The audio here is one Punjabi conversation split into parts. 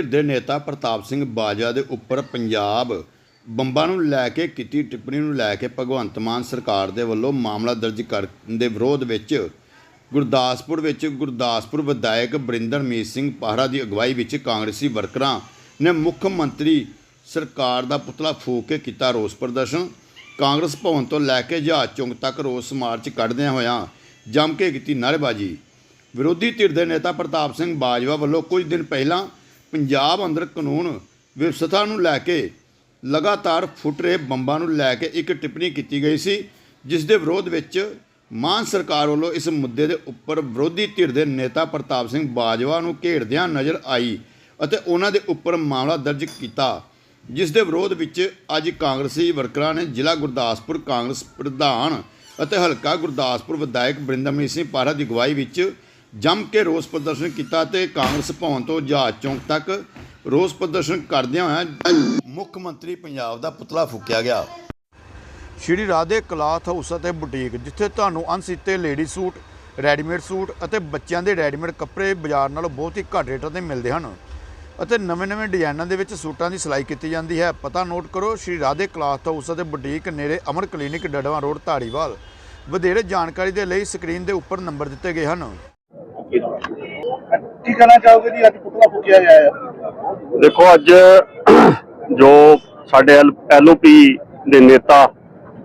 ਧਿਰ ਦੇ ਨੇਤਾ ਪ੍ਰਤਾਪ ਸਿੰਘ ਬਾਜਵਾ ਦੇ ਉੱਪਰ ਪੰਜਾਬ ਬੰਬਾਂ ਨੂੰ ਲੈ ਕੇ ਕੀਤੀ ਟਿੱਪਣੀ ਨੂੰ ਲੈ ਕੇ ਭਗਵੰਤ ਮਾਨ ਸਰਕਾਰ ਦੇ ਵੱਲੋਂ ਮਾਮਲਾ ਦਰਜ ਕਰਨ ਦੇ ਵਿਰੋਧ ਵਿੱਚ ਗੁਰਦਾਸਪੁਰ ਵਿੱਚ ਗੁਰਦਾਸਪੁਰ ਵਿਧਾਇਕ ਬਰਿੰਦਰਮੀਤ ਸਿੰਘ ਪਾਹਰਾ ਦੀ ਅਗਵਾਈ ਵਿੱਚ ਕਾਂਗਰਸੀ ਵਰਕਰਾਂ ਨੇ ਮੁੱਖ ਮੰਤਰੀ ਸਰਕਾਰ ਦਾ ਪੁਤਲਾ ਫੂਕ ਕੇ ਕੀਤਾ ਰੋਸ ਪ੍ਰਦਰਸ਼ਨ। ਕਾਂਗਰਸ ਭਵਨ ਤੋਂ ਲੈ ਕੇ ਜਹਾਜ਼ ਚੌਂਕ ਤੱਕ ਰੋਸ ਮਾਰਚ ਕੱਢਦਿਆਂ ਹੋਇਆਂ ਜੰਮ ਕੇ ਕੀਤੀ ਨਾਅਰੇਬਾਜ਼ੀ। ਵਿਰੋਧੀ ਧਿਰ ਦੇ ਨੇਤਾ ਪ੍ਰਤਾਪ ਸਿੰਘ ਬਾਜਵਾ ਵੱਲੋਂ ਕੁਝ ਦਿਨ ਪਹਿਲਾਂ ਪੰਜਾਬ ਅੰਦਰ ਕਾਨੂੰਨ ਵਿਵਸਥਾ ਨੂੰ ਲੈ ਕੇ ਲਗਾਤਾਰ ਫੁੱਟ ਰਹੇ ਬੰਬਾਂ ਨੂੰ ਲੈ ਕੇ ਇੱਕ ਟਿੱਪਣੀ ਕੀਤੀ ਗਈ ਸੀ, ਜਿਸ ਦੇ ਵਿਰੋਧ ਵਿੱਚ ਮਾਨ ਸਰਕਾਰ ਵੱਲੋਂ ਇਸ ਮੁੱਦੇ ਦੇ ਉੱਪਰ ਵਿਰੋਧੀ ਧਿਰ ਦੇ ਨੇਤਾ ਪ੍ਰਤਾਪ ਸਿੰਘ ਬਾਜਵਾ ਨੂੰ ਘੇੜਦਿਆਂ ਨਜ਼ਰ ਆਈ ਅਤੇ ਉਹਨਾਂ ਦੇ ਉੱਪਰ ਮਾਮਲਾ ਦਰਜ ਕੀਤਾ, ਜਿਸ ਦੇ ਵਿਰੋਧ ਵਿੱਚ ਅੱਜ ਕਾਂਗਰਸੀ ਵਰਕਰਾਂ ਨੇ ਜ਼ਿਲ੍ਹਾ ਗੁਰਦਾਸਪੁਰ ਕਾਂਗਰਸ ਪ੍ਰਧਾਨ ਅਤੇ ਹਲਕਾ ਗੁਰਦਾਸਪੁਰ ਵਿਧਾਇਕ ਬਰਿੰਦਰਮੀਤ ਸਿੰਘ ਪਾਰਾ ਦੀ ਅਗਵਾਈ ਵਿੱਚ ਜੰਮ ਕੇ ਰੋਸ ਪ੍ਰਦਰਸ਼ਨ ਕੀਤਾ ਤੇ ਕਾਂਗਰਸ ਭਵਨ ਤੋਂ ਜਹਾਜ਼ ਚੌਂਕ ਤੱਕ ਰੋਸ ਪ੍ਰਦਰਸ਼ਨ ਕਰਦਿਆਂ ਹੋਇਆ ਮੁੱਖ ਮੰਤਰੀ ਪੰਜਾਬ ਦਾ ਪੁਤਲਾ ਫੂਕਿਆ ਗਿਆ। ਸ਼੍ਰੀ ਰਾਧੇ ਕਲਾਥ ਹਾਊਸ ਅਤੇ ਬੁਟੀਕ, ਜਿੱਥੇ ਤੁਹਾਨੂੰ ਅਣਸੀਤੇ ਲੇਡੀ ਸੂਟ, ਰੈਡੀਮੇਡ ਸੂਟ ਅਤੇ ਬੱਚਿਆਂ ਦੇ ਰੈਡੀਮੇਡ ਕੱਪੜੇ ਬਾਜ਼ਾਰ ਨਾਲੋਂ ਬਹੁਤ ਹੀ ਘੱਟ ਰੇਟਾਂ ਤੇ ਮਿਲਦੇ ਹਨ ਅਤੇ ਨਵੇਂ-ਨਵੇਂ ਡਿਜ਼ਾਈਨਾਂ ਦੇ ਵਿੱਚ ਸੂਟਾਂ ਦੀ ਸਿਲਾਈ ਕੀਤੀ ਜਾਂਦੀ ਹੈ। ਪਤਾ ਨੋਟ ਕਰੋ, ਸ਼੍ਰੀ ਰਾਧੇ ਕਲਾਥ ਹਾਊਸ ਅਤੇ ਬੁਟੀਕ ਨੇੜੇ ਅਮਰ ਕਲੀਨਿਕ ਡੜਵਾ ਰੋਡ, ਧਾਰੀਵਾਲ। ਵਧੇਰੇ ਜਾਣਕਾਰੀ ਦੇ ਲਈ ਸਕਰੀਨ ਦੇ ਉੱਪਰ ਨੰਬਰ ਦਿੱਤੇ ਗਏ ਹਨ। ਕੀ ਕਹਿਣਾ ਚਾਹੋਗੇ ਜੀ? ਅੱਜ ਪੁਤਲਾ ਫੂਕਿਆ ਗਿਆ ਹੈ ਦੇਖੋ ਅੱਜ ਜੋ ਸਾਡੇ ਐਲਓਪੀ ਦੇ ਨੇਤਾ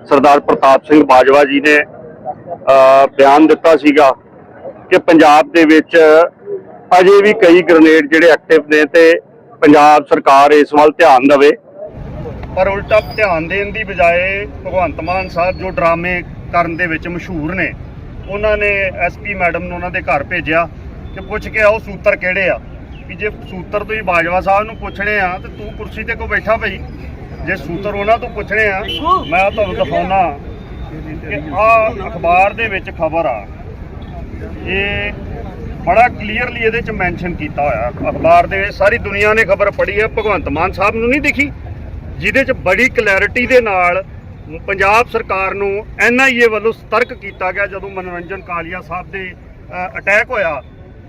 ਸਰਦਾਰ ਪ੍ਰਤਾਪ ਸਿੰਘ ਬਾਜਵਾ ਜੀ ਨੇ ਅ, ਬਿਆਨ ਦਿੱਤਾ ਸੀਗਾ ਕਿ ਪੰਜਾਬ ਦੇ ਵਿੱਚ ਅਜੇ ਵੀ ਕਈ ਗ੍ਰਨੇਡ ਜਿਹੜੇ ਐਕਟਿਵ ਨੇ ਤੇ ਪੰਜਾਬ ਸਰਕਾਰ ਇਸ ਵੱਲ ਧਿਆਨ ਦੇਵੇ। ਪਰ ਉਲਟਾ ਧਿਆਨ ਦੇਣ ਦੀ ਬਜਾਏ ਭਗਵੰਤ ਮਾਨ ਸਾਹਿਬ ਜੋ ਡਰਾਮੇ ਕਰਨ ਦੇ ਵਿੱਚ ਮਸ਼ਹੂਰ ਨੇ ਉਹਨਾਂ ਨੇ ਐਸਪੀ ਮੈਡਮ ਨੂੰ ਉਹਨਾਂ ਦੇ ਘਰ ਭੇਜਿਆ ਕਿ ਪੁੱਛ ਕੇ ਆਓ ਸੂਤਰ ਕਿਹੜੇ ਆ। ਵੀ ਜੇ ਸੂਤਰ ਤੁਸੀਂ ਬਾਜਵਾ ਸਾਹਿਬ ਨੂੰ ਪੁੱਛਣੇ ਆ ਤੇ ਤੂੰ ਕੁਰਸੀ ਤੇ ਕੋ ਬੈਠਾ ਭਈ ਜੇ ਸੂਤਰ ਉਹਨਾਂ ਤੋਂ ਪੁੱਛਣੇ ਆ, ਮੈਂ ਤੁਹਾਨੂੰ ਦਿਖਾਉਣਾ ਕਿ ਆ ਅਖਬਾਰ ਦੇ ਵਿੱਚ ਖਬਰ ਆ। ਇਹ ਬੜਾ ਕਲੀਅਰਲੀ ਇਹਦੇ ਚ ਮੈਂਸ਼ਨ ਕੀਤਾ ਹੋਇਆ। ਅਖਬਾਰ ਦੇ ਵਿੱਚ ਸਾਰੀ ਦੁਨੀਆ ਨੇ ਖਬਰ ਪੜ੍ਹੀ ਹੈ। ਭਗਵੰਤ ਮਾਨ ਸਾਹਿਬ ਨੂੰ ਨਹੀਂ ਦਿਖੀ, ਜਿਹਦੇ ਚ ਬੜੀ ਕਲੈਰਿਟੀ ਦੇ ਨਾਲ ਪੰਜਾਬ ਸਰਕਾਰ ਨੂੰ ਐਨਆਈਏ ਵੱਲੋਂ ਸਤਰਕ ਕੀਤਾ ਗਿਆ ਜਦੋਂ ਮਨੋਰੰਜਨ ਕਾਲੀਆ ਸਾਹਿਬ ਦੇ ਅਟੈਕ ਹੋਇਆ।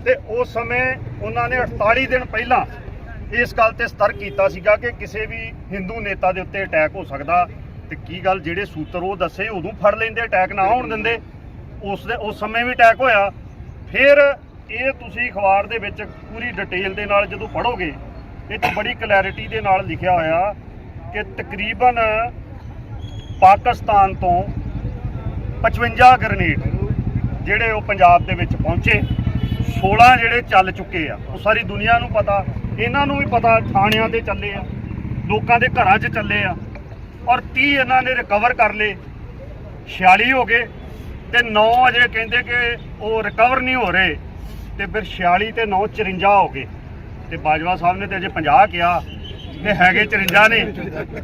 ਤੇ ਉਸ ਸਮੇਂ ਉਹਨਾਂ ਨੇ 48 ਦਿਨ ਪਹਿਲਾਂ ਇਸ ਗੱਲ ਤੇ ਸਤਰਕ ਕੀਤਾ ਸੀਗਾ ਕਿ ਕਿਸੇ ਵੀ ਹਿੰਦੂ ਨੇਤਾ ਦੇ ਉੱਤੇ ਅਟੈਕ ਹੋ ਸਕਦਾ। ਤੇ ਕੀ ਗੱਲ, ਜਿਹੜੇ ਸੂਤਰ ਉਹ ਦੱਸੇ, ਉਦੋਂ ਫੜ ਲੈਂਦੇ ਅਟੈਕ ਨਾ ਹੋਣ ਦਿੰਦੇ। ਉਸ ਦੇ, ਉਸ ਸਮੇਂ ਵੀ ਅਟੈਕ ਹੋਇਆ। ਫਿਰ ਇਹ ਤੁਸੀਂ ਅਖਬਾਰ ਦੇ ਵਿੱਚ ਪੂਰੀ ਡਿਟੇਲ ਦੇ ਨਾਲ ਜਦੋਂ ਪੜ੍ਹੋਗੇ ਇਹ 'ਚ ਬੜੀ ਕਲੈਰਿਟੀ ਦੇ ਨਾਲ ਲਿਖਿਆ ਹੋਇਆ ਕਿ ਤਕਰੀਬਨ ਪਾਕਿਸਤਾਨ ਤੋਂ 55 ਗ੍ਰਨੇਡ ਜਿਹੜੇ ਉਹ ਪੰਜਾਬ ਦੇ ਵਿੱਚ ਪਹੁੰਚੇ 16 ਜਿਹੜੇ ਚੱਲ ਚੁੱਕੇ ਆ, ਉਹ ਸਾਰੀ ਦੁਨੀਆ ਨੂੰ ਪਤਾ, ਇਹਨਾਂ ਨੂੰ ਵੀ ਪਤਾ, ਥਾਣਿਆਂ ਤੇ ਚੱਲੇ ਆ, ਲੋਕਾਂ ਦੇ ਘਰਾਂ 'ਚ ਚੱਲੇ ਆ, ਔਰ 30 ਇਹਨਾਂ ਨੇ ਰਿਕਵਰ ਕਰ ਲਏ 46 ਹੋ ਗਏ ਤੇ 9 ਅਜੇ ਕਹਿੰਦੇ ਕਿ ਉਹ ਰਿਕਵਰ ਨਹੀਂ ਹੋ ਰਹੇ ਤੇ ਫਿਰ 46 ਤੇ 9 54 ਹੋ ਗਏ ਤੇ ਬਾਜਵਾ ਸਾਹਿਬ ਨੇ ਤੇ ਅਜੇ 50 ਕਿਹਾ ਤੇ ਹੈਗੇ 54 ਨੇ।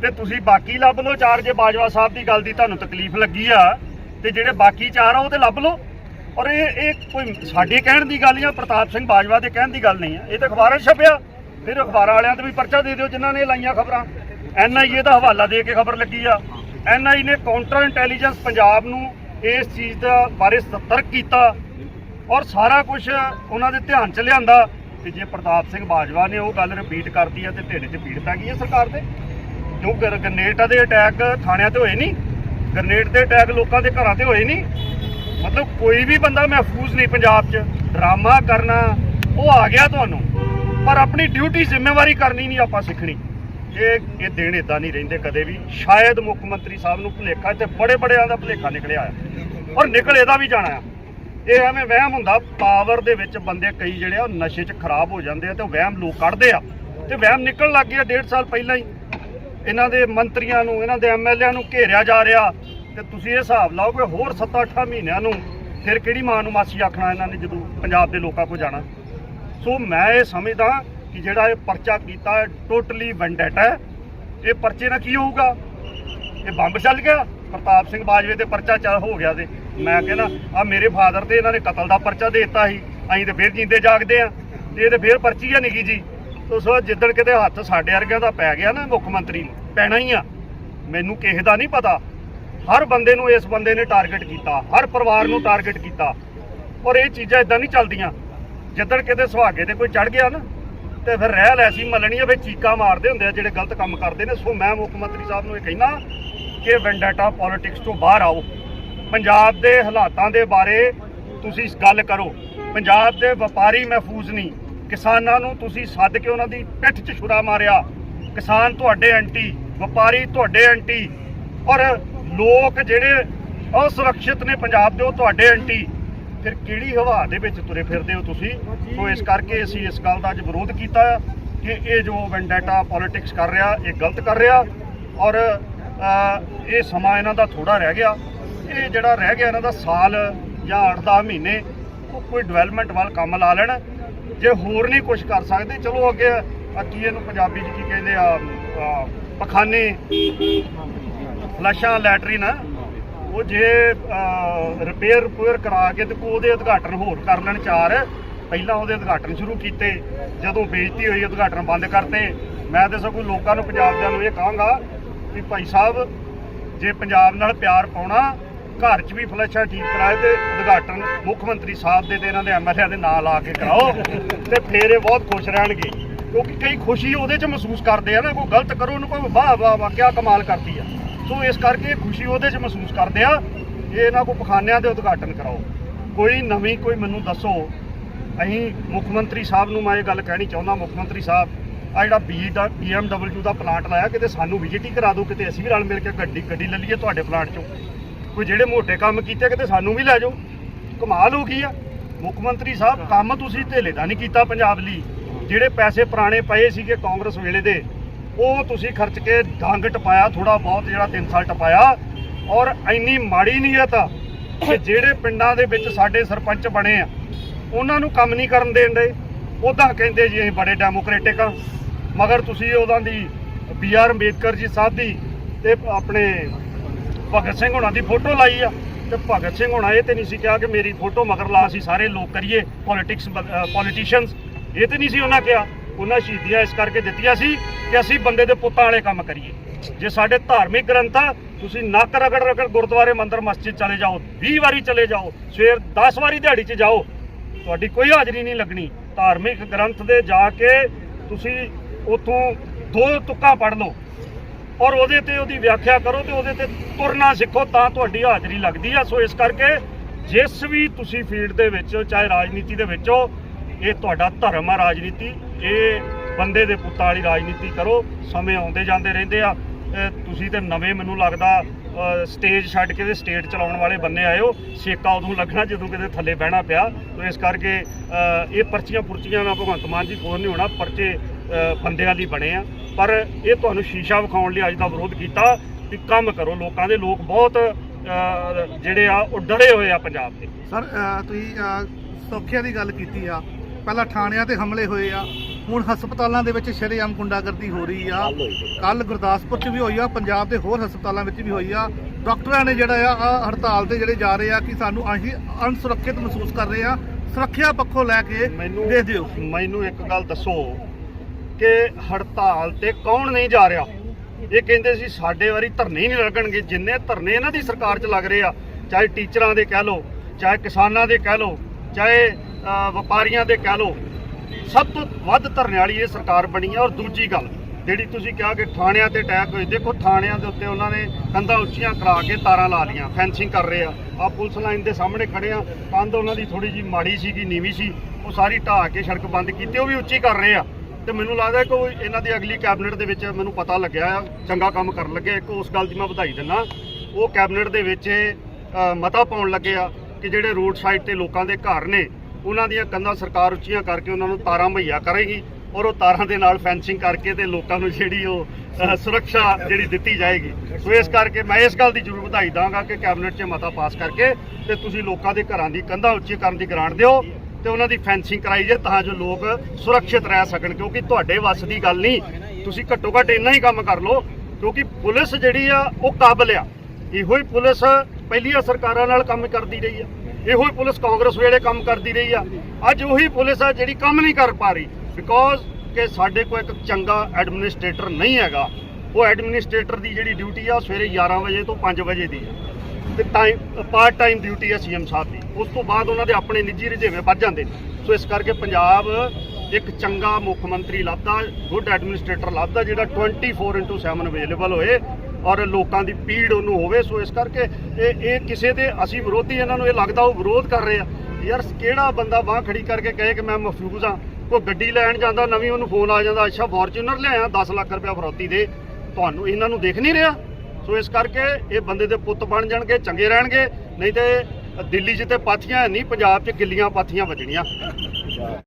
ਤੇ ਤੁਸੀਂ ਬਾਕੀ ਲੱਭ ਲਓ ਚਾਰ, ਜੇ ਬਾਜਵਾ ਸਾਹਿਬ ਦੀ ਗੱਲ ਦੀ ਤੁਹਾਨੂੰ ਤਕਲੀਫ ਲੱਗੀ ਆ, ਤੇ ਜਿਹੜੇ ਬਾਕੀ ਚਾਰ ਆ, ਉਹ ਤੇ ਲੱਭ ਲਓ। ਔਰ ਇਹ ਇਹ ਕੋਈ ਸਾਡੇ ਕਹਿਣ ਦੀ ਗੱਲ ਆ ਪ੍ਰਤਾਪ ਸਿੰਘ ਬਾਜਵਾ ਦੇ ਕਹਿਣ ਦੀ ਗੱਲ ਨਹੀਂ ਆ। ਇਹ ਤਾਂ ਅਖਬਾਰਾਂ 'ਚ ਛਪਿਆ। ਫਿਰ ਅਖਬਾਰਾਂ ਵਾਲਿਆਂ ਤੇ ਵੀ ਪਰਚਾ ਦੇ ਦਿਓ ਜਿਨ੍ਹਾਂ ਨੇ ਲਾਈਆਂ ਖਬਰਾਂ। ਐਨਆਈਏ ਦਾ ਹਵਾਲਾ ਦੇ ਕੇ ਖਬਰ ਲੱਗੀ ਆ। ਐਨਆਈ ਨੇ ਕਾਊਂਟਰ ਇੰਟੈਲੀਜੈਂਸ ਪੰਜਾਬ ਨੂੰ ਇਸ ਚੀਜ਼ ਦਾ ਬਾਰੇ ਸਤਰਕ ਕੀਤਾ। ਔਰ ਸਾਰਾ ਕੁਝ ਉਹਨਾਂ ਦੇ ਧਿਆਨ ਚ ਲਿਆਂਦਾ। ਤੇ ਜੇ ਪ੍ਰਤਾਪ ਸਿੰਘ ਬਾਜਵਾ ਨੇ ਉਹ ਗੱਲ ਰਿਪੀਟ ਕਰਤੀ ਹੈ ਤੇ ਢਿੱਡ 'ਚ ਪੀੜ ਪੈ ਗਈ ਹੈ ਸਰਕਾਰ ਦੇ ਕਿਉਂ ਗਰ- ਗਰਨੇਡ ਦੇ ਅਟੈਕ ਥਾਣਿਆਂ ਤੇ ਹੋਏ ਨਹੀਂ ਗਰਨੇਡ ਦੇ ਅਟੈਕ ਲੋਕਾਂ ਦੇ ਘਰਾਂ ਤੇ ਹੋਏ ਨਹੀਂ ਮਤਲਬ ਕੋਈ ਵੀ ਬੰਦਾ ਮਹਿਫੂਜ਼ ਨਹੀਂ ਪੰਜਾਬ 'ਚ। ਡਰਾਮਾ ਕਰਨਾ, ਉਹ ਆ ਗਿਆ ਤੁਹਾਨੂੰ। ਪਰ ਆਪਣੀ ਡਿਊਟੀ ਜ਼ਿੰਮੇਵਾਰੀ ਕਰਨੀ ਨਹੀਂ ਆਪਾਂ ਸਿੱਖਣੀ। ਇਹ ਇਹ ਦਿਨ ਇਦਾਂ ਨਹੀਂ ਰਹਿੰਦੇ ਕਦੇ ਵੀ। ਸ਼ਾਇਦ ਮੁੱਖ ਮੰਤਰੀ ਸਾਹਿਬ ਨੂੰ ਭੁਲੇਖਾ ਤੇ ਬੜੇ ਬੜਿਆਂ ਦਾ ਭੁਲੇਖਾ ਨਿਕਲਿਆ ਆ। ਔਰ ਨਿਕਲ ਇਹਦਾ ਵੀ ਜਾਣਾ ਆ। ਇਹ ਐਵੇਂ ਵਹਿਮ ਹੁੰਦਾ ਪਾਵਰ ਦੇ ਵਿੱਚ ਬੰਦੇ ਕਈ ਜਿਹੜੇ ਆ, ਉਹ ਨਸ਼ੇ 'ਚ ਖਰਾਬ ਹੋ ਜਾਂਦੇ ਆ ਤੇ ਉਹ ਵਹਿਮ ਲੋਕ ਕੱਢਦੇ ਆ। ਤੇ ਵਹਿਮ ਨਿਕਲਣ ਲੱਗ ਗਿਆ ਡੇਢ ਸਾਲ ਪਹਿਲਾਂ ਹੀ। ਇਹਨਾਂ ਦੇ ਮੰਤਰੀਆਂ ਨੂੰ, ਇਹਨਾਂ ਦੇ ਐਮਐਲਏਆਂ ਨੂੰ ਘੇਰਿਆ ਜਾ ਰਿਹਾ। ਤੇ ਤੁਸੀਂ ਇਹ ਹਿਸਾਬ ਲਾਓ ਕਿ ਹੋਰ 7-8 ਮਹੀਨਿਆਂ ਨੂੰ ਫਿਰ ਕਿਹੜੀ ਮਾਂ ਨੂੰ ਮਾਸੀ ਆਖਣਾ ਇਹਨਾਂ ਨੇ ਜਦੋਂ ਪੰਜਾਬ ਦੇ ਲੋਕਾਂ ਕੋ ਜਾਣਾ? ਸੋ ਮੈਂ ਇਹ ਸਮਝਦਾ ਕਿ ਜਿਹੜਾ ਇਹ ਪਰਚਾ ਕੀਤਾ ਹੈ ਟੋਟਲੀ ਵੈਂਡੇਟਾ ਹੈ। ਇਹ ਪਰਚੇ ਨਾਲ ਕੀ ਹੋਊਗਾ? ਇਹ ਬੰਬ ਚੱਲ ਗਿਆ? ਪ੍ਰਤਾਪ ਸਿੰਘ ਬਾਜਵੇ ਤੇ ਪਰਚਾ ਚੱਲ ਹੋ ਗਿਆ ਤੇ। ਮੈਂ ਕਹਿੰਦਾ ਆ ਮੇਰੇ ਫਾਦਰ ਤੇ ਇਹਨਾਂ ਨੇ ਕਤਲ ਦਾ ਪਰਚਾ ਦੇ ਦਿੱਤਾ ਸੀ। ਅਸੀਂ ਤੇ ਫਿਰ ਜਿੰਦੇ ਜਾਗਦੇ ਆ। ਤੇ ਇਹ ਤੇ ਫਿਰ ਪਰਚੀ ਆ ਨਿੱਕੀ ਜੀ ਤੋ ਸੋ ਜਿੱਦਣ ਕਿਤੇ ਹੱਥ ਸਾਡੇ ਵਰਗਿਆਂ ਦਾ ਪੈ ਗਿਆ ਨਾ ਮੁੱਖ ਮੰਤਰੀ ਨੂੰ, ਪੈਣਾ ਹੀ ਆ। ਮੈਨੂੰ ਕਿਸੇ ਦਾ ਨਹੀਂ ਪਤਾ। ਹਰ ਬੰਦੇ ਨੂੰ ਇਸ ਬੰਦੇ ਨੇ ਟਾਰਗੇਟ ਕੀਤਾ। ਹਰ ਪਰਿਵਾਰ ਨੂੰ ਟਾਰਗੇਟ ਕੀਤਾ। ਔਰ ਇਹ ਚੀਜ਼ਾਂ ਇਦਾਂ ਨਹੀਂ ਚੱਲਦੀਆਂ। ਜਿੱਦਣ ਕਿਤੇ ਸੁਹਾਗੇ ਤੇ ਕੋਈ ਚੜ ਗਿਆ ਨਾ, ਤੇ ਫਿਰ ਰਹਿ ਲੈ ਸੀ, ਮਲਣੀ ਆ, ਫਿਰ ਚੀਕਾਂ ਮਾਰਦੇ ਹੁੰਦੇ ਆ ਜਿਹੜੇ ਗਲਤ ਕੰਮ ਕਰਦੇ ਨੇ। ਸੋ ਮੈਂ ਮੁੱਖ ਮੰਤਰੀ ਸਾਹਿਬ ਨੂੰ ਇਹ ਕਹਿਣਾ ਕਿ ਵੈਂਡਾਟਾ ਪੋਲਿਟਿਕਸ ਤੋਂ ਬਾਹਰ ਆਓ। ਪੰਜਾਬ ਦੇ ਹਾਲਾਤਾਂ ਦੇ ਬਾਰੇ ਤੁਸੀਂ ਗੱਲ ਕਰੋ। ਪੰਜਾਬ ਦੇ ਵਪਾਰੀ ਮਹਿਫੂਜ਼ ਨਹੀਂ। ਕਿਸਾਨਾਂ ਨੂੰ ਤੁਸੀਂ ਸੱਦ ਕੇ ਉਹਨਾਂ ਦੀ ਪਿੱਠ 'ਚ ਛੁਰਾ ਮਾਰਿਆ। ਕਿਸਾਨ ਤੁਹਾਡੇ ਐਂਟੀ ਵਪਾਰੀ ਤੁਹਾਡੇ ਐਂਟੀ ਔਰ ਲੋਕ ਜਿਹੜੇ ਅਸੁਰੱਖਿਅਤ ਨੇ ਪੰਜਾਬ ਦੇ ਉਹ ਤੁਹਾਡੇ ਐਂਟੀ ਫਿਰ ਕਿਹੜੀ ਹਵਾ ਦੇ ਵਿੱਚ ਤੁਰੇ ਫਿਰਦੇ ਹੋ ਤੁਸੀਂ? ਸੋ ਇਸ ਕਰਕੇ ਅਸੀਂ ਇਸ ਗੱਲ ਦਾ ਅੱਜ ਵਿਰੋਧ ਕੀਤਾ ਆ ਕਿ ਇਹ ਜੋ ਵੈਂਡਾਟਾ ਪੋਲਿਟਿਕਸ ਕਰ ਰਿਹਾ, ਇਹ ਗਲਤ ਕਰ ਰਿਹਾ ਔਰ ਇਹ ਸਮਾਂ ਇਹਨਾਂ ਦਾ ਥੋੜਾ ਰਹਿ ਗਿਆ। ਇਹ ਜਿਹੜਾ ਰਹਿ ਗਿਆ ਇਹਨਾਂ ਦਾ ਸਾਲ ਜਾਂ 8-10 ਮਹੀਨੇ, ਉਹ ਕੋਈ ਡਿਵੈਲਪਮੈਂਟ ਵੱਲ ਕੰਮ ਲਾ ਲੈਣ। ਜੇ ਹੋਰ ਨਹੀਂ ਕੁਝ ਕਰ ਸਕਦੇ, ਚਲੋ ਅੱਗੇ ਆ ਇਹਨੂੰ ਪੰਜਾਬੀ 'ਚ ਕੀ ਕਹਿੰਦੇ ਆ ਪਖਾਨੇ। ਫਲਸ਼ਾਂ ਲੈਟਰੀਨ ਉਹ ਜੇ ਰਿਪੇਅਰ ਰਿਪੇਅਰ ਕਰਾ ਕੇ ਤੇ ਉਹਦੇ ਉਦਘਾਟਨ ਹੋਰ ਕਰ ਲੈਣ ਚਾਰ। ਪਹਿਲਾਂ ਉਹਦੇ ਉਦਘਾਟਨ ਸ਼ੁਰੂ ਕੀਤੇ, ਜਦੋਂ ਬੇਇੱਜ਼ਤੀ ਹੋਈ, ਉਦਘਾਟਨ ਬੰਦ ਕਰਤੇ। ਮੈਂ ਤੇ ਸਗੋਂ ਲੋਕਾਂ ਨੂੰ ਪੰਜਾਬ ਦਿਆਂ ਨੂੰ ਇਹ ਕਹਾਂਗਾ ਵੀ ਭਾਈ ਸਾਹਿਬ, ਜੇ ਪੰਜਾਬ ਨਾਲ ਪਿਆਰ ਪਾਉਣਾ ਘਰ 'ਚ ਵੀ ਫਲੈਸ਼ਾਂ ਠੀਕ ਕਰਾਏ ਤੇ ਉਦਘਾਟਨ ਮੁੱਖ ਮੰਤਰੀ ਸਾਹਿਬ ਦੇ ਤੇ ਇਹਨਾਂ ਦੇ ਐਮਐਲਏ ਦੇ ਨਾਂ ਲਾ ਕੇ ਕਰਾਓ ਤੇ ਫੇਰ ਇਹ ਬਹੁਤ ਖੁਸ਼ ਰਹਿਣਗੇ। ਕਿਉਂਕਿ ਕਈ ਖੁਸ਼ੀ ਉਹਦੇ 'ਚ ਮਹਿਸੂਸ ਕਰਦੇ ਆ ਨਾ, ਕੋਈ ਗਲਤ ਕਰੋ ਉਹਨੂੰ, ਕੋਈ ਵਾਹ ਵਾਹ ਵਾਹ, ਕਿਆ ਕਮਾਲ ਕਰਦੀ ਆ। ਸੋ ਇਸ ਕਰਕੇ ਖੁਸ਼ੀ ਉਹਦੇ 'ਚ ਮਹਿਸੂਸ ਕਰਦੇ ਆ, ਇਹ ਇਹਨਾਂ ਕੋ ਪਖਾਨਿਆਂ ਦੇ ਉਦਘਾਟਨ ਕਰਾਓ। ਕੋਈ ਨਵੀਂ ਕੋਈ ਮੈਨੂੰ ਦੱਸੋ, ਅਸੀਂ ਮੁੱਖ ਮੰਤਰੀ ਸਾਹਿਬ ਨੂੰ ਮੈਂ ਇਹ ਗੱਲ ਕਹਿਣੀ ਚਾਹੁੰਦਾ, ਮੁੱਖ ਮੰਤਰੀ ਸਾਹਿਬ ਆ ਜਿਹੜਾ ਬੀ ਦਾ BMW ਦਾ ਪਲਾਂਟ ਲਾਇਆ, ਕਿਤੇ ਸਾਨੂੰ ਵਿਜ਼ਿਟ ਹੀ ਕਰਾ ਦਿਓ, ਕਿਤੇ ਅਸੀਂ ਵੀ ਰਲ ਮਿਲ ਕੇ ਗੱਡੀ ਗੱਡੀ ਲੈ ਲਈਏ ਤੁਹਾਡੇ ਪਲਾਂਟ 'ਚੋਂ। ਕੋਈ ਜਿਹੜੇ ਮੋਟੇ ਕੰਮ ਕੀਤੇ ਕਿਤੇ ਸਾਨੂੰ ਵੀ ਲੈ ਜਾਓ। ਕਮਾਲ ਹੋ ਗਈ ਆ। ਮੁੱਖ ਮੰਤਰੀ ਸਾਹਿਬ, ਕੰਮ ਤੁਸੀਂ ਢੇਲੇ ਦਾ ਨਹੀਂ ਕੀਤਾ ਪੰਜਾਬ ਲਈ। ਜਿਹੜੇ ਪੈਸੇ ਪੁਰਾਣੇ ਪਏ ਸੀਗੇ ਕਾਂਗਰਸ ਵੇਲੇ ਦੇ, ਉਹ ਤੁਸੀਂ ਖਰਚ ਕੇ ਡੰਗ ਟਪਾਇਆ ਥੋੜਾ ਬਹੁਤ ਜਿਹੜਾ 3 ਸਾਲ ਟਪਾਇਆ। ਔਰ ਇੰਨੀ ਮਾੜੀ ਨੀਅਤ ਆ ਕਿ ਜਿਹੜੇ ਪਿੰਡਾਂ ਦੇ ਵਿੱਚ ਸਾਡੇ ਸਰਪੰਚ ਬਣੇ ਆ, ਉਹਨਾਂ ਨੂੰ ਕੰਮ ਨਹੀਂ ਕਰਨ ਦੇਣ ਦੇ। ਉਦਾਂ ਕਹਿੰਦੇ ਜੀ, ਅਸੀਂ ਬੜੇ ਡੈਮੋਕ੍ਰੈਟਿਕ ਆ। ਮਗਰ ਤੁਸੀਂ ਉਹਨਾਂ ਦੀ ਬੀ ਆਰ ਅੰਬੇਦਕਰ ਜੀ ਸਾਹਿਬ ਦੀ ਤੇ ਆਪਣੇ ਭਗਤ ਸਿੰਘ ਹੋਣਾ ਦੀ ਫੋਟੋ ਲਾਈ ਆ ਤੇ ਭਗਤ ਸਿੰਘ ਹੋਣਾ ਇਹ ਤੇ ਨਹੀਂ ਸੀ ਕਿਹਾ ਕਿ ਮੇਰੀ ਫੋਟੋ ਮਗਰ ਲਾ ਅਸੀਂ ਸਾਰੇ ਲੋਕ ਕਰੀਏ ਪੋਲਿਟਿਕਸ ਪੋਲੀਟੀਸ਼ੀਅਨਸ ਇਹ ਤੇ ਨਹੀਂ ਸੀ ਉਹਨਾਂ ਕਿਹਾ। ਉਹਨਾਂ ਸ਼ਹੀਦੀਆਂ ਇਸ ਕਰਕੇ ਦਿੱਤੀਆਂ ਸੀ ਕਿ ਅਸੀਂ ਬੰਦੇ ਦੇ ਪੁੱਤਾਂ ਵਾਲੇ ਕੰਮ ਕਰੀਏ। ਜੇ ਸਾਡੇ ਧਾਰਮਿਕ ਗ੍ਰੰਥ ਆ, ਤੁਸੀਂ ਨੱਕ ਰਗੜ ਰਗੜ ਗੁਰਦੁਆਰੇ ਮੰਦਰ ਮਸਜਿਦ ਚਲੇ ਜਾਓ 20 ਵਾਰੀ ਚਲੇ ਜਾਓ, ਸਵੇਰ 10 ਵਾਰੀ ਦਿਹਾੜੀ 'ਚ ਜਾਓ, ਤੁਹਾਡੀ ਕੋਈ ਹਾਜ਼ਰੀ ਨਹੀਂ ਲੱਗਣੀ। ਧਾਰਮਿਕ ਗ੍ਰੰਥ ਦੇ ਜਾ ਕੇ ਤੁਸੀਂ ਉਥੋਂ ਦੋ ਤੁੱਕਾਂ ਪੜ੍ਹ ਲਓ। ਔਰ ਉਹਦੇ ਤੇ ਉਹਦੀ ਵਿਆਖਿਆ ਕਰੋ ਤੇ ਉਹਦੇ ਤੇ ਤੁਰਨਾ ਸਿੱਖੋ ਤਾਂ ਤੁਹਾਡੀ ਹਾਜ਼ਰੀ ਲੱਗਦੀ ਆ। ਸੋ ਇਸ ਕਰਕੇ ਜਿਸ ਵੀ ਤੁਸੀਂ ਫੀਲਡ ਦੇ ਵਿੱਚ ਚਾਹੇ ਰਾਜਨੀਤੀ ਦੇ ਵਿੱਚ ਹੋ, ਇਹ ਤੁਹਾਡਾ ਧਰਮ ਆ ਰਾਜਨੀਤੀ। ਇਹ ਬੰਦੇ ਦੇ ਪੁੱਤਾਂ ਵਾਲੀ ਰਾਜਨੀਤੀ ਕਰੋ। ਸਮੇਂ ਆਉਂਦੇ ਜਾਂਦੇ ਰਹਿੰਦੇ ਆ। ਤੁਸੀਂ ਤੇ ਨਵੇਂ ਮੈਨੂੰ ਲੱਗਦਾ ਸਟੇਜ ਛੱਡ ਕੇ ਤੇ ਸਟੇਟ ਚਲਾਉਣ ਵਾਲੇ ਬੰਨੇ ਆਇਓ ਸੇਕਾ ਉਦੋਂ ਲੱਗਣਾ ਜਦੋਂ ਕਿਤੇ ਥੱਲੇ ਬਹਿਣਾ ਪਿਆ। ਤੋ ਇਸ ਕਰਕੇ ਇਹ ਪਰਚੀਆਂ ਪੁਰਚੀਆਂ ਨਾਲ ਭਗਵੰਤ ਮਾਨ ਜੀ ਕੋਲ ਨਹੀਂ ਹੋਣਾ। ਪਰਚੇ ਬੰਦਿਆਂ ਲਈ ਬਣੇ ਆ। ਪਰ ਇਹ ਤੁਹਾਨੂੰ ਸ਼ੀਸ਼ਾ ਵਿਖਾਉਣ ਲਈ ਅੱਜ ਦਾ ਵਿਰੋਧ ਕੀਤਾ ਵੀ ਕੰਮ ਕਰੋ ਲੋਕਾਂ ਦੇ ਲੋਕ ਬਹੁਤ ਜਿਹੜੇ ਆ ਉਹ ਡਰੇ ਹੋਏ ਆ ਪੰਜਾਬ ਦੇ। ਸਰ ਤੁਸੀਂ ਸੁਰੱਖਿਆ ਦੀ ਗੱਲ ਕੀਤੀ ਆ। ਪਹਿਲਾਂ ਥਾਣਿਆਂ ਤੇ ਹਮਲੇ ਹੋਏ ਆ। ਹੁਣ ਹਸਪਤਾਲਾਂ ਦੇ ਵਿੱਚ ਸ਼ਰੇਆਮ ਗੁੰਡਾਗਰਦੀ ਹੋ ਰਹੀ ਆ। ਕੱਲ ਗੁਰਦਾਸਪੁਰ 'ਚ ਵੀ ਹੋਈ ਆ ਪੰਜਾਬ ਦੇ ਹੋਰ ਹਸਪਤਾਲਾਂ ਵਿੱਚ ਵੀ ਹੋਈ ਆ। ਡਾਕਟਰਾਂ ਨੇ ਜਿਹੜਾ ਆ ਆਹ ਹੜਤਾਲ ਤੇ ਜਿਹੜੇ ਜਾ ਰਹੇ ਆ ਕਿ ਸਾਨੂੰ ਅਸੀਂ ਅਨਸੁਰੱਖਿਅਤ ਮਹਿਸੂਸ ਕਰ ਰਹੇ ਆ। ਸੁਰੱਖਿਆ ਪੱਖੋਂ ਲੈ ਕੇ ਮੈਨੂੰ ਦੇ ਦਿਓ ਮੈਨੂੰ ਇੱਕ ਗੱਲ ਦੱਸੋ। ਕਿ ਹੜਤਾਲ ਤੇ ਕੌਣ ਨਹੀਂ ਜਾ ਰਿਹਾ? ਇਹ ਕਹਿੰਦੇ ਸੀ ਸਾਡੇ ਵਾਰੀ ਧਰਨੇ ਨਹੀਂ ਲੱਗਣਗੇ। ਜਿੰਨੇ ਧਰਨੇ ਇਹਨਾਂ ਦੀ ਸਰਕਾਰ 'ਚ ਲੱਗ ਰਹੇ ਆ, ਚਾਹੇ ਟੀਚਰਾਂ ਦੇ ਕਹਿ ਲਓ, ਚਾਹੇ ਕਿਸਾਨਾਂ ਦੇ ਕਹਿ ਲਓ, ਚਾਹੇ ਵਪਾਰੀਆਂ ਦੇ ਕਹਿ ਲਓ, ਸਭ ਤੋਂ ਵੱਧ ਧਰਨੇ ਵਾਲੀ ਇਹ ਸਰਕਾਰ ਬਣੀ ਹੈ ਔਰ ਦੂਜੀ ਗੱਲ, ਜਿਹੜੀ ਤੁਸੀਂ ਕਿਹਾ ਕਿ ਥਾਣਿਆਂ ਤੇ ਅਟੈਕ ਹੋਏ, ਦੇਖੋ ਥਾਣਿਆਂ ਦੇ ਉੱਤੇ ਉਹਨਾਂ ਨੇ ਕੰਧਾਂ ਉੱਚੀਆਂ ਕਰਾ ਕੇ ਤਾਰਾਂ ਲਾ ਲੀਆਂ ਫੈਂਸਿੰਗ ਕਰ ਰਹੇ ਆ। ਆ ਪੁਲਿਸ ਲਾਈਨ ਦੇ ਸਾਹਮਣੇ ਖੜੇ ਆ। ਕੰਧ ਉਹਨਾਂ ਦੀ ਥੋੜੀ ਜੀ ਮਾੜੀ ਸੀਗੀ, ਨੀਵੀਂ ਸੀ, ਉਹ ਸਾਰੀ ਢਾਹ ਕੇ ਸੜਕ ਬੰਦ ਕੀਤੀ, ਉਹ ਵੀ ਉੱਚੀ ਕਰ ਰਹੇ ਆ। ਤੇ ਮੈਨੂੰ ਲੱਗਦਾ ਕਿ ਉਹ ਇਹਨਾਂ ਦੀ ਅਗਲੀ ਕੈਬਨਿਟ ਦੇ ਵਿੱਚ ਮੈਨੂੰ ਪਤਾ ਲੱਗਿਆ ਆ ਚੰਗਾ ਕੰਮ ਕਰਨ ਲੱਗੇ ਇੱਕ ਉਸ ਗੱਲ ਦੀ ਮੈਂ ਵਧਾਈ ਦਿੰਦਾ। ਉਹ ਕੈਬਨਿਟ ਦੇ ਵਿੱਚ ਇਹ, ਮਤਾ ਪਾਉਣ ਲੱਗੇ ਆ ਕਿ ਜਿਹੜੇ ਰੋਡ ਸਾਈਡ ਤੇ ਲੋਕਾਂ ਦੇ ਘਰ ਨੇ ਉਹਨਾਂ ਦੀਆਂ ਕੰਧਾਂ ਸਰਕਾਰ ਉੱਚੀਆਂ ਕਰਕੇ ਉਹਨਾਂ ਨੂੰ ਤਾਰਾਂ ਮੁਹੱਈਆ ਕਰੇਗੀ ਔਰ ਉਹ ਤਾਰਾਂ ਦੇ ਨਾਲ ਫੈਂਸਿੰਗ ਕਰਕੇ ਤੇ ਲੋਕਾਂ ਨੂੰ ਜਿਹੜੀ ਉਹ ਸੁਰੱਖਿਆ ਜਿਹੜੀ ਦਿੱਤੀ ਜਾਏਗੀ। ਸੋ ਇਸ ਕਰਕੇ ਮੈਂ ਇਸ ਗੱਲ ਦੀ ਜ਼ਰੂਰ ਵਧਾਈ ਦਾਂਗਾ ਕਿ ਕੈਬਨਿਟ 'ਚ ਮਤਾ ਪਾਸ ਕਰਕੇ ਤੇ ਤੁਸੀਂ ਲੋਕਾਂ ਦੇ ਘਰਾਂ ਦੀ ਕੰਧਾਂ ਉੱਚੀ ਕਰਨ ਦੀ ਗ੍ਰਾਂਟ ਦਿਓ। ਤੇ ਉਹਨਾਂ ਦੀ ਫੈਂਸਿੰਗ ਕਰਾਈ ਜਾਏ ਤਾਂ ਜੋ ਲੋਕ ਸੁਰੱਖਿਅਤ ਰਹਿ ਸਕਣ, ਕਿਉਂਕਿ ਤੁਹਾਡੇ ਵੱਸ ਦੀ ਗੱਲ ਨਹੀਂ। ਤੁਸੀਂ ਘੱਟੋ ਘੱਟ ਇੰਨਾ ਹੀ ਕੰਮ ਕਰ ਲਓ, ਕਿਉਂਕਿ ਪੁਲਿਸ ਜਿਹੜੀ ਆ, ਉਹ ਕਾਬਲ ਆ। ਇਹੋ ਹੀ ਪੁਲਿਸ ਪਹਿਲੀਆਂ ਸਰਕਾਰਾਂ ਨਾਲ ਕੰਮ ਕਰਦੀ ਰਹੀ ਆ। ਇਹੋ ਹੀ ਪੁਲਿਸ ਕਾਂਗਰਸ ਵੇਲੇ ਕੰਮ ਕਰਦੀ ਰਹੀ ਆ। ਅੱਜ ਉਹੀ ਪੁਲਿਸ ਆ ਜਿਹੜੀ ਕੰਮ ਨਹੀਂ ਕਰ ਪਾ ਰਹੀ। ਬਿਕੋਜ਼ ਕਿ ਸਾਡੇ ਕੋਲ ਇੱਕ ਚੰਗਾ ਐਡਮਿਨਿਸਟ੍ਰੇਟਰ ਨਹੀਂ ਹੈਗਾ। ਉਹ ਐਡਮਿਨਿਸਟ੍ਰੇਟਰ ਦੀ ਜਿਹੜੀ ਡਿਊਟੀ ਆ ਉਹ ਸਵੇਰੇ 11 ਵਜੇ ਤੋਂ 5 ਵਜੇ ਦੀ ਹੈ ਤੇ ਟਾਈਮ ਪਾਰਟ ਟਾਈਮ ਡਿਊਟੀ ਹੈ ਸੀਐਮ ਸਾਹਿਬ ਦੀ। ਉਸ ਤੋਂ ਬਾਅਦ ਉਹਨਾਂ ਦੇ ਆਪਣੇ ਨਿੱਜੀ ਰੁਝੇਵੇਂ ਵੱਧ ਜਾਂਦੇ ਨੇ। ਸੋ ਇਸ ਕਰਕੇ ਪੰਜਾਬ ਇੱਕ ਚੰਗਾ ਮੁੱਖ ਮੰਤਰੀ ਲੱਭਦਾ ਗੁੱਡ ਐਡਮਿਨਿਸਟ੍ਰੇਟਰ ਲੱਭਦਾ, ਜਿਹੜਾ 24/7 ਅਵੇਲੇਬਲ ਹੋਏ ਔਰ ਲੋਕਾਂ ਦੀ ਪੀੜ ਉਹਨੂੰ ਹੋਵੇ। ਸੋ ਇਸ ਕਰਕੇ ਇਹ ਇਹ ਕਿਸੇ ਦੇ, ਅਸੀਂ ਵਿਰੋਧੀ ਇਹਨਾਂ ਨੂੰ ਇਹ ਲੱਗਦਾ ਉਹ ਵਿਰੋਧ ਕਰ ਰਹੇ ਆ। ਯਾਰ ਕਿਹੜਾ ਬੰਦਾ ਬਾਹ ਖੜੀ ਕਰਕੇ ਕਹੇ ਕਿ ਮੈਂ ਮਫਿਊਜ਼ ਆ ਕੋਈ ਗੱਡੀ ਲੈਣ ਜਾਂਦਾ, ਨਵੀਂ ਉਹਨੂੰ ਫੋਨ ਆ ਜਾਂਦਾ, ਅੱਛਾ ਫੋਰਚੂਨਰ ਲਿਆਇਆ 10 ਲੱਖ ਰੁਪਇਆ ਫਰੌਤੀ ਦੇ। ਤੁਹਾਨੂੰ ਇਹਨਾਂ ਨੂੰ ਦੇਖ ਨਹੀਂ ਰਿਹਾ? ਸੋ ਇਸ ਕਰਕੇ ਇਹ ਬੰਦੇ ਦੇ ਪੁੱਤ ਬਣ ਜਾਣਗੇ, ਚੰਗੇ ਰਹਿਣਗੇ, ਨਹੀਂ ਤੇ ਦਿੱਲੀ 'ਚ ਤੇ ਪਾਥੀਆਂ ਨਹੀਂ, ਪੰਜਾਬ 'ਚ ਗਿੱਲੀਆਂ ਪਾਥੀਆਂ ਵੱਜਣੀਆਂ